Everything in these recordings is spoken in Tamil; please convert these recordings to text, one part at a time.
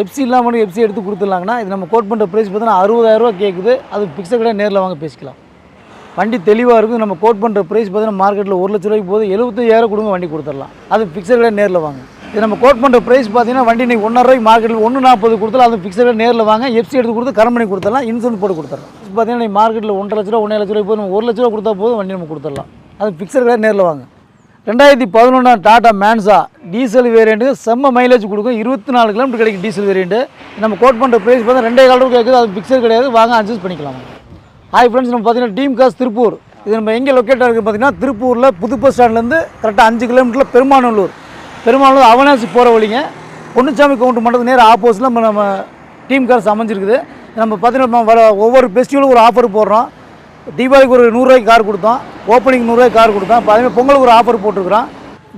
எஃப்சி இல்லாமல் எஃப்சி எடுத்து கொடுத்துடலாங்கன்னா இது நம்ம கோட் பண்ணுற ப்ரைஸ் பார்த்தீங்கன்னா அறுபதாயிரரூவா கேட்குது அது பிக்சர் கடை நேரில் வாங்க பேசிக்கலாம். வண்டி தெளிவாக இருக்கும் நம்ம கோட் பண்ணுற ப்ரைஸ் பார்த்தீங்கன்னா மார்க்கெட்டில் ஒரு லட்ச ரூபாய்க்கு போது எழுபத்தையாயிரம் கொடுங்க வண்டி கொடுத்துடலாம். அது பிக்சர் கடை நேரில் வாங்க. இது நம்ம கோட் பண்ணுற ப்ரைஸ் பார்த்தீங்கன்னா வண்டி நீங்கள் ஒன்றரை ரூபாய்க்கு மார்க்கெட்டில் ஒன்று நாற்பது கொடுத்தாலும் அது பிக்சர் கடை நேரில் வாங்க. எஃப்சி எடுத்து கொடுத்து கரம் பண்ணி கொடுத்துடலாம் இன்சூரன்ஸ் போட்டு கொடுத்துடலாம். பார்த்தீங்கன்னா நீங்கள் மார்க்கெட்டில் ஒன்றரை லட்ச ரூபா ஒன்றரை லட்ச ரூபாய் போது நம்ம ஒரு லட்ச ரூபா கொடுத்தா போதும் வண்டி நம்ம கொடுத்துடலாம். அது பிக்சர் கடை நேரில் வாங்க. ரெண்டாயிரத்தி பதினொன்றாம் டாடா மேன்சா டீசல் வேரியண்ட்டு செம்ம மைலேஜ் கொடுக்கும். இருபத்தி நாலு கிலோமீட்டர் கிடைக்கும் டீசல் வேரியண்ட்டு நம்ம கோட் பண்ணுற ப்ரைஸ் பார்த்தா ரெண்டே கால் கேட்குது அது பிக்சர் கிடையாது. வாங்க அட்ஜஸ்ட் பண்ணிக்கலாம். ஹாய் ஃப்ரெண்ட்ஸ் நம்ம பார்த்தீங்கன்னா டீம் காஸ் திருப்பூர். இது நம்ம எங்கே லொக்கேட்டாக இருக்குது பார்த்தீங்கன்னா திருப்பூரில் புது பஸ் ஸ்டாண்ட்லேருந்து கரெக்டாக அஞ்சு கிலோமீட்டரில் பெருமாநல்லூர். பெருமாநல்லூர் அவனாசி போகிற வழிங்க. பொன்னுச்சாமி கவுண்ட் மண்டலத்துக்கு நேராக ஆப்போசிட்டில் நம்ம நம்ம டீம் கார்ஸ் அமைஞ்சிருக்குது. நம்ம பார்த்தீங்கன்னா நம்ம வர ஒவ்வொரு ஃபெஸ்டிவலும் ஒரு ஆஃபர் போடுறோம். தீபாவளிக்கு ஒரு நூறுரூவாய்க்கு கார் கொடுத்தோம். ஓப்பனிங் நூறுரூவாய்க்கு கார் கொடுத்தோம். இப்போ அதேமாதிரி பொங்கலுக்கு ஒரு ஆஃபர் போட்டிருக்கிறோம்.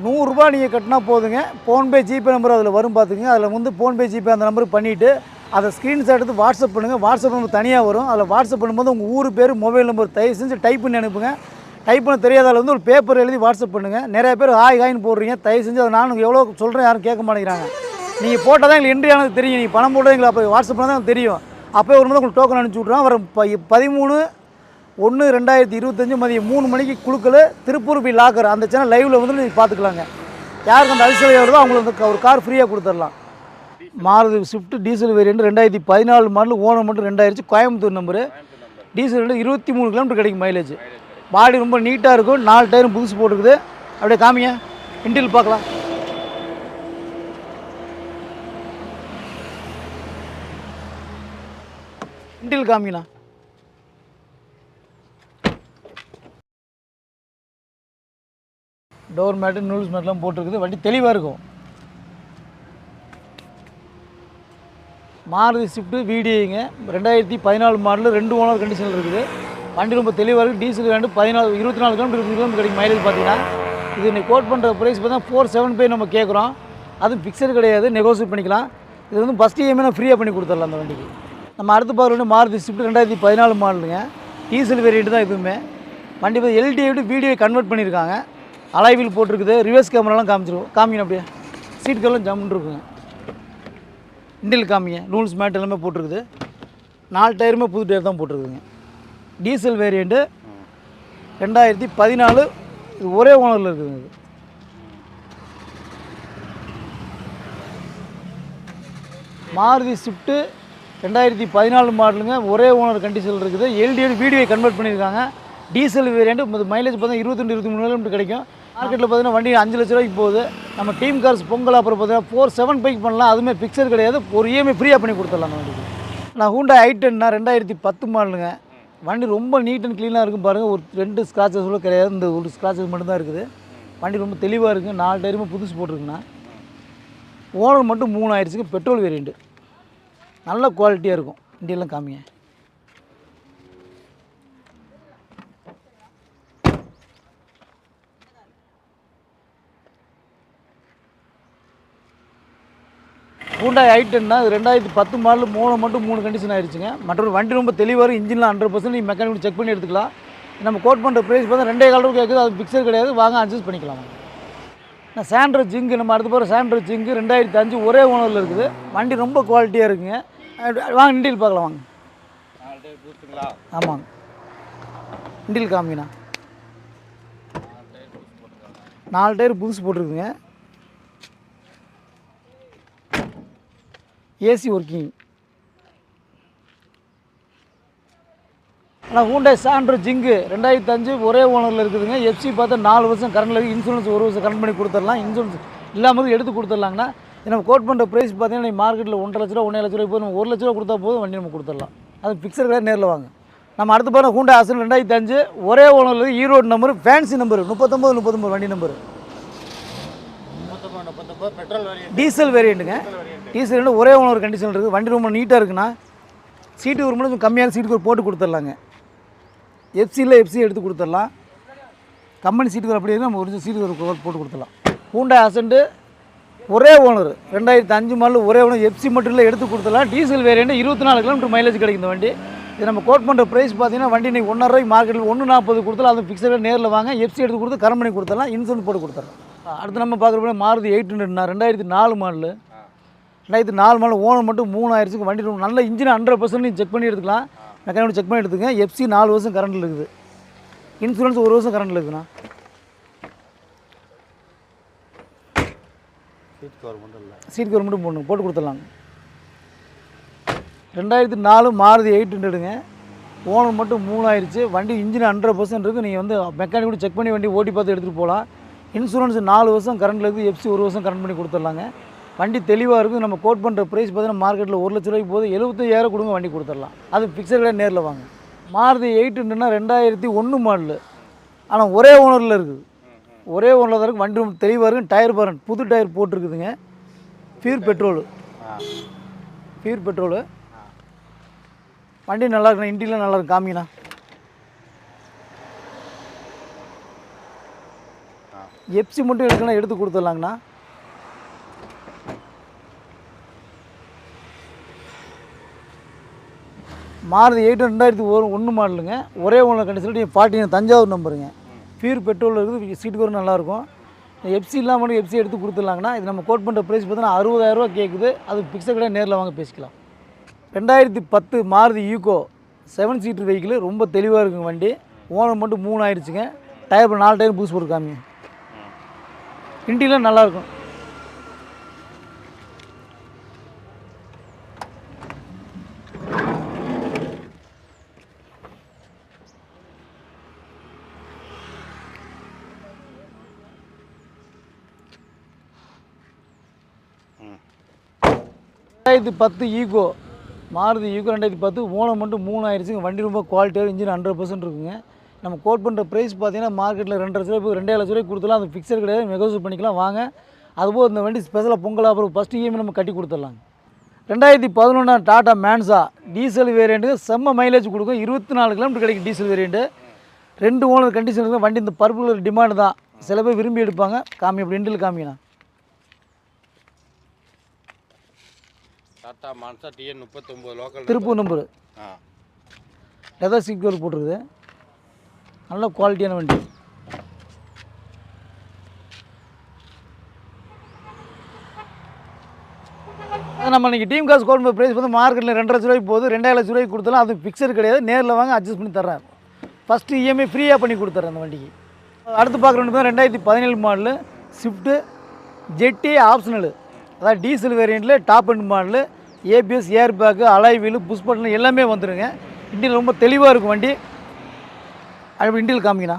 நூறுரூபா நீங்கள் கட்டினா போதுங்க. ஃபோன்பே ஜிபே நம்பர் அதில் வரும் பார்த்துங்க அதில் வந்து ஃபோன்பே ஜிபே அந்த நம்பருக்கு பண்ணிவிட்டு அதை ஸ்க்ரீன்ஷாட் எடுத்து வாட்ஸ்அப் பண்ணுங்கள் வாட்ஸ்அப் நம்பர் தனியாக வரும். அதில் வாட்ஸ்அப் பண்ணும்போது உங்கள் ஊர் பேர் மொபைல் நம்பர் தயவு செஞ்சு டைப் பண்ணி அனுப்புங்க. டைப் பண்ண தெரியாதால வந்து ஒரு பேப்பர் எழுதி வாட்ஸ்அப் பண்ணுங்கள் நிறைய பேர் ஹாய் ஹாய்னு போடுறீங்க. தயவு செஞ்சு அதை நான் எவ்வளோ சொல்கிறேன் யாரும் கேட்க மாட்டேங்கிறாங்க. நீங்கள் போட்டால் தான் எங்களுக்கு என்ட்ரி ஆனது தெரியும். நீங்கள் பணம் போட்டது எங்களுக்கு அப்போ வாட்ஸ்அப் பண்ணால் தான் தெரியும். அப்போ ஒரு உங்களுக்கு டோக்கன் அனுப்பிச்சி விட்றோம் வர பதிமூணு ஒன்று ரெண்டாயிரத்தி இருபத்தஞ்சு மதியம் மூணு மணிக்கு குழுக்கள் திருப்பூர் போய் லாக்கர் அந்த சேனல் லைவில் வந்து நீங்கள் பார்த்துக்கலாங்க. யாருக்கு அந்த அதிசயம் வருதோ அவங்களுக்கு வந்து ஒரு கார் ஃப்ரீயாக கொடுத்துடலாம். மாருதி ஸ்விஃப்ட் டீசல் வேரியண்ட் ரெண்டாயிரத்தி பதினாலு மாடல் ஓனர் மட்டும் ரெண்டாயிரத்து கோயம்புத்தூர் நம்பரு டீசல் வந்து இருபத்தி மூணு கிலோமீட்டர் கிடைக்கும் மைலேஜ் பாடி ரொம்ப நீட்டாக இருக்கும். நாலு டயரும் புதுசு போட்டுக்குது அப்படியே காமிங்க. இன்டில் பார்க்கலாம். இன்டில் காமிங்கண்ணா. டோர் மேட்டு நூல்ஸ் மேட்லாம் போட்டிருக்குது. வண்டி தெளிவாக இருக்கும். மாருதி ஸ்விஃப்ட்டு வீடியோங்க ரெண்டாயிரத்தி பதினாலு மாடல் ரெண்டு ஓனர் கண்டிஷனில் இருக்குது. வண்டி ரொம்ப தெளிவாக இருக்குது டீசல் வேண்டு பதினாலு இருபத்தி நாலு கிலோமீட்டர் இருபது கிலோமீட்டர் கிடைக்கும் மைலேஜ் பார்த்தீங்கன்னா. இது இன்னைக்கு கோட் பண்ணுற ப்ரைஸ் பார்த்தீங்கன்னா ஃபோர் செவன் பே நம்ம கேட்குறோம் அதுவும் ஃபிக்ஸடு கிடையாது. நெகோசியேட் பண்ணிக்கலாம். இது வந்து ஃபஸ்ட் இஎம்ஐ நான் ஃப்ரீயாக பண்ணி கொடுத்துடலாம் அந்த வண்டிக்கு. நம்ம அடுத்து பார்க்குற வண்டி மாருதி ஸ்விஃப்ட் ரெண்டாயிரத்தி பதினாலு மாடலுங்க டீசல் வேரியண்ட் தான் எதுவுமே. வண்டி பார்த்து எல்டிஐ விட்டு வீடியோ கன்வெர்ட் பண்ணியிருக்காங்க. அலைவில் போட்டிருக்குது. ரிவர்ஸ் கேமராலாம் காமிச்சிருவோம். காமிக்கணும் அப்படியே. சீட்டுக்கெல்லாம் ஜம்முன்னு இருக்குங்க இண்டில் காமிங்க. நூல்ஸ் மேட் எல்லாமே போட்டிருக்குது. நாலு டயருமே புது டயர் தான் போட்டிருக்குதுங்க. டீசல் வேரியண்ட்டு ரெண்டாயிரத்தி பதினாலு. இது ஒரே ஓனரில் இருக்குதுங்க இது. மாருதி ஸ்விஃப்ட்டு ரெண்டாயிரத்தி பதினாலு மாடலுங்க ஒரே ஓனர் கண்டிஷனில் இருக்குது. எல்டிஎல் வீடியோ கன்வெர்ட் பண்ணியிருக்காங்க. டீசல் வேரியண்ட்டு மைலேஜ் பார்த்தா இருபத்தெண்டு இருபத்தி மூணு கிலோமீட்டர் கிடைக்கும். மார்க்கெட்டில் பார்த்தீங்கன்னா வண்டி அஞ்சு லட்ச ரூபாய்க்கு போகுது. நம்ம டீம் கார்ஸ் பொங்கல் அப்புறம் பார்த்தீங்கன்னா ஃபோர் செவன் பைக் பண்ணலாம். அதுவுமே பிக்சர் கிடையாது. ஒரு இஎம்ஐ ஃப்ரீயாக பண்ணி கொடுத்துடலாம் அந்த வண்டிக்கு. நான் ஹூண்டா ஐட்டன்னா ரெண்டாயிரத்தி பத்து மாடலுங்க. வண்டி ரொம்ப நீட் அண்ட் க்ளீனாக இருக்கும் பாருங்கள் ஒரு ரெண்டு ஸ்க்ராச்சஸ் கூட கிடையாது. இந்த ஒரு ஸ்க்ராச்சஸ் மட்டும்தான் இருக்குது. வண்டி ரொம்ப தெளிவாக இருக்குது நாலு டயருமே புதுசு போட்டிருக்குண்ணா. ஓனர் மட்டும் மூணு ஆயிடுச்சுக்கு பெட்ரோல் வேரியண்ட்டு நல்ல குவாலிட்டியாக இருக்கும். இண்டியெல்லாம் காமிங்க. ஹூண்டாய் ஐட்டன்னா இது ரெண்டாயிரத்தி பத்து மாடல் மூணு மட்டும் மூணு கண்டிஷன் ஆயிடுச்சுங்க. மற்றொரு வண்டி ரொம்ப தெளிவாக இருக்கும் இன்ஜின்லாம் ஹண்ட்ரட் பர்சன்ட் நீங்கள் மெக்கானிக் செக் பண்ணி எடுத்துக்கலாம். நம்ம கோட் பண்ணுற ப்ரைஸ் பார்த்தா ரெண்டே கால் ரூபா கேட்குது அது பிக்சர் கிடையாது. வாங்க அட்ஜஸ்ட் பண்ணிக்கலாம்? நான் சாண்ட்ரோ ஜிங்கு நம்ம அடுத்து போகிற சாண்ட்ரோ ஜிங்கு ரெண்டாயிரத்தி அஞ்சு ஒரே ஓனரில் இருக்குது. வண்டி ரொம்ப குவாலிட்டியாக இருக்குங்க. வாங்க இண்டியில் பார்க்கலாம் வாங்க. ஆமாங்க. இண்டியில் காமிங்கண்ணா. நாலு டயர் புதுசு போட்டிருக்குங்க. AC working. ஆனால் ஹூண்டாய் சாண்ட்ரோ ஜிங்கு ரெண்டாயிரத்தி அஞ்சு ஒரே ஓனரில் இருக்குதுங்க. எஃப்சி பார்த்தா நாலு வருஷம் கரண்டில் இருக்குது இன்சூரன்ஸ் ஒரு வருஷம் கரண்ட் பண்ணி கொடுத்துடலாம். இன்சூரன்ஸ் இல்லாமல் எடுத்து கொடுத்துடலாங்கண்ணா. நம்ம கோட் பண்ணுற ப்ரைஸ் பார்த்தீங்கன்னா மார்க்கெட்டில் ஒன்றரை லட்ச ரூபா ஒன்றரை லட்ச ரூபாய் போய் நம்ம ஒரு லட்ச ரூபா கொடுத்தா போதும் வண்டி நம்ம கொடுத்துடலாம். அது ஃபிக்ஸர் கிடையாது நேரில் வாங்க. நம்ம அடுத்து பாருங்க ஹூண்டா அசன் ரெண்டாயிரத்தி அஞ்சு ஒரே ஓனரில் ஈரோடு நம்பர் ஃபேன்சி நம்பர் முப்பத்தொம்பது முப்பத்தொம்பது வண்டி நம்பர் டீசல் வேரியண்ட்டுங்க டீசல் வேரியண்ட் ஒரே ஓனர் கண்டிஷன் இருக்குது வண்டி ரொம்ப நீட்டாக இருக்குண்ணா சீட்டு ஒரு கொஞ்சம் கம்மியான சீட்டுக்கு போட்டு கொடுத்துட்லாங்க. எஃப்சியில் எஃப்சி எடுத்து கொடுத்துடலாம். கம்பெனி சீட்டுக்கு அப்படியே நம்ம ஒரு சீட்டுக்கு ஒரு போட்டு கொடுத்துடலாம். ஹூண்டா அசண்ட்டு ஒரே ஓனர் ரெண்டாயிரத்தி அஞ்சு மாடல் ஒரே ஓனர் எஃப்சி மட்டும் இல்லை எடுத்து கொடுத்துடலாம். டீசல் வேரியண்ட் இருபத்தி நாலு கிலோமீட்டர் மைலேஜ் கிடைக்கும் இந்த வண்டி. இது நம்ம கோட் பண்ணுற ப்ரைஸ் பார்த்தீங்கன்னா வண்டி இன்னைக்கு ஒன்றரை ரூபாய் மார்க்கெட்டில் ஒன்று நாற்பது கொடுத்தாலும் அது ஃபிக்ஸடாக நேரில் வாங்க. எஃப்சி எடுத்து கொடுத்து கரம் பண்ணி கொடுத்துடலாம். இன்சூரன்ஸ் போட்டு கொடுத்துட்றோம் அடுத்து நம்ம பார்க்குறப்ப மாருதி எயிட் ஹண்ட்ரட்னா ரெண்டாயிரத்தி நாலு மாடலு ரெண்டாயிரத்தி நாலு மாடல் ஓனர் மட்டும் மூணு ஆயிரத்துக்கு வண்டி நல்ல இன்ஜின் ஹண்ட்ரட் பர்சன்ட் நீங்கள் செக் பண்ணி எடுத்துக்கலாம். மெக்கானிக் செக் பண்ணி எடுத்துங்க எஃப்சி நாலு வருஷம் கரண்டில் இருக்குது. இன்சூரன்ஸ் ஒரு வருஷம் கரண்டில் இருக்குண்ணா. சீட் கவர் மட்டும் இல்லை. சீட் கவர் மட்டும் போடணும். போட்டு கொடுத்துடலாங்க. ரெண்டாயிரத்தி நாலு மாருதி எயிட் ஹண்ட்ரடுங்க ஓனர் மட்டும் மூணாயிருச்சு வண்டி இன்ஜின் ஹண்ட்ரட் பர்சன்ட் இருக்குது நீங்கள் வந்து மெக்கானிக் கூட செக் பண்ணி வண்டி ஓட்டி பார்த்து எடுத்துகிட்டு போகலாம். இன்சூரன்ஸ் நாலு வருஷம் கரண்டில் இருக்குது. எஃப்சி ஒரு வருஷம் கரண்ட் பண்ணி கொடுத்துடலாங்க. வண்டி தெளிவாக இருக்குது. நம்ம கோட் பண்ணுற ப்ரைஸ் பார்த்தீங்கன்னா மார்க்கெட்டில் ஒரு லட்ச ரூபாய்க்கு போது எழுபத்தையாயிரம் கொடுங்க வண்டி கொடுத்துடலாம். அது ஃபிக்ஸடில் நேரில் வாங்க. மாருதி எயிட் ஹண்ட்ரட்னா ரெண்டாயிரத்தி ஒன்று மாடலு ஆனால் ஒரே ஓனரில் இருக்குது. ஒரே ஓனரில் தான் இருக்குது வண்டி தெளிவாக இருக்கும் டயர் பாருங்க. புது டயர் போட்டிருக்குதுங்க. பியூர் பெட்ரோலு ஆ. பியூர் பெட்ரோலு வண்டி நல்லா இருக்குண்ணா. இன்டீரியர் நல்லா இருக்கு. காமிங்கண்ணா. எப்சி மட்டும் எடுக்கணும் எடுத்து கொடுத்துடலாங்கண்ணா. மாருதி எயிட் ரெண்டாயிரத்தி ஒரு ஒன்று மாடலுங்க. ஒரே ஒன்று கண்டிஷன் நீங்கள் ஃபார்ட்டி தஞ்சாவூர் நம்பருங்க. பியூர் பெட்ரோல் இருக்குது சீட்டுக்கு கவர் நல்லாயிருக்கும். எஃப்சி இல்லாமல் மட்டும் எஃப்சி எடுத்து கொடுத்துட்லாங்கன்னா இது நம்ம கோட் பண்ணுற ப்ரைஸ் பார்த்தீங்கன்னா அறுபதாயிரரூவா கேட்குது அது பிக்சர் கடையாக நேரில் வாங்க பேசிக்கலாம். ரெண்டாயிரத்தி பத்து Maruti Eeco seven seater vehicle ரொம்ப தெளிவாக இருக்குங்க வண்டி. ஓனர் மட்டும் மூணு ஆயிடுச்சுங்க டயர் நாலு டயர் பூஸ் போட்டுருக்காங்க. காமிங்க இன்டீரியர் நல்லாயிருக்கும் ரெண்டாயிரத்தி பத்து ஈகோ மாருதி ஈகோ ரெண்டாயிரத்தி பத்து ஓனம் மட்டும் மூணு ஆயிடுச்சுங்க வண்டி ரொம்ப குவாலிட்டியாக இன்ஜின் ஹண்ட்ரட் பர்சன்ட் இருக்குங்க. நம்ம கோட் பண்ணுற ப்ரைஸ் பார்த்தீங்கன்னா மார்க்கெட்டில் ரெண்டரை லட்ச ரூபாய் ரெண்டே லட்ச ரூபாய் கொடுத்துலாம் அது ஃபிக்ஸர் கிடையாது நெகோசியேட் பண்ணிக்கலாம். வாங்க. அதுபோல் இந்த வண்டி ஸ்பெஷலாக பொங்கல் ஆஃபர் ஃபஸ்ட்டு இஎம்ஐ நம்ம கட்டி கொடுத்துடலாங்க. ரெண்டாயிரத்தி பதினொன்றாம் டாடா மேன்சா டீசல் வேரியண்ட்டு செம்ம மைலேஜ் கொடுக்கும். இருபத்தி நாலு கிலோமீட்டர் கிடைக்கும் டீசல் வேரியண்ட்டு ரெண்டு ஓனர் கண்டிஷன் இருக்குது வண்டி இந்த பர்பிள் டிமாண்டு தான். சில பேர் விரும்பி எடுப்பாங்க. காமி அப்படி இண்டில் காமிங்கண்ணா டாட்டா மான்சா டிஎன் முப்பத்தொம்போது லோக்கல் திருப்பூர் நம்பரு ஆ. லெதர் சீக்வர் போட்டிருக்குது. நல்ல குவாலிட்டியான வண்டி. நம்ம இன்றைக்கி டீம் காசு கோட் ப்ரைஸ் வந்து மார்க்கெட்டில் ரெண்டு லட்ச ரூபாய்க்கு போகுது. ரெண்டாயிரம் லட்ச ரூபாய்க்கு கொடுத்தாலும் அது ஃபிக்ஸட் கிடையாது. நேரில் வாங்க அட்ஜஸ்ட் பண்ணி தர்றேன் ஃபஸ்ட்டு இஎம்ஐ ஃப்ரீயாக பண்ணி கொடுத்துட்றேன் அந்த வண்டிக்கு. அடுத்து பார்க்குற வண்டி தான் ரெண்டாயிரத்தி பதினேழு மாடலு ஸ்விஃப்ட்டு ஜெட்டி ஆப்ஷனலு அதாவது diesel வேரியண்ட்டில் top end model ABS air bag alloy wheel push button எல்லாமே வந்துடுங்க இண்டியல் ரொம்ப தெளிவாக இருக்கும் வண்டி. அப்படி இண்டியல் காமிங்கண்ணா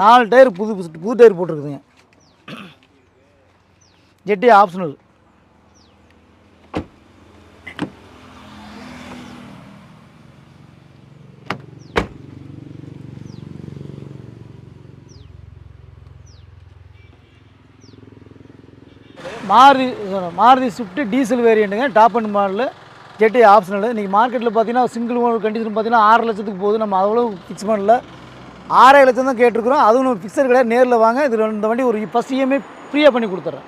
நாலு டயர் புது புது புது tyre போட்டிருக்குதுங்க. ஜெட்டி optional. Maruti Maruti Swift diesel வேரியண்ட்டுங்க top end model ஜெட்டி optional இன்றைக்கி மார்க்கெட்டில் பார்த்தீங்கன்னா சிங்கிள் ஓனர் கண்டிஷன் பார்த்தீங்கன்னா ஆறு லட்சத்துக்கு போகுது. நம்ம அவ்வளோ ஃபிக்ஸ் பண்ணல. ஆறே லட்சம் தான் கேட்டிருக்கிறோம். அதுவும் நம்ம ஃபிக்ஸர் கிடையாது. நேரில் வாங்க. இதில் இந்த வண்டி ஒரு ஃபஸ்ட் இஎம்ஐ ஃப்ரீயாக பண்ணி கொடுத்துட்றேன்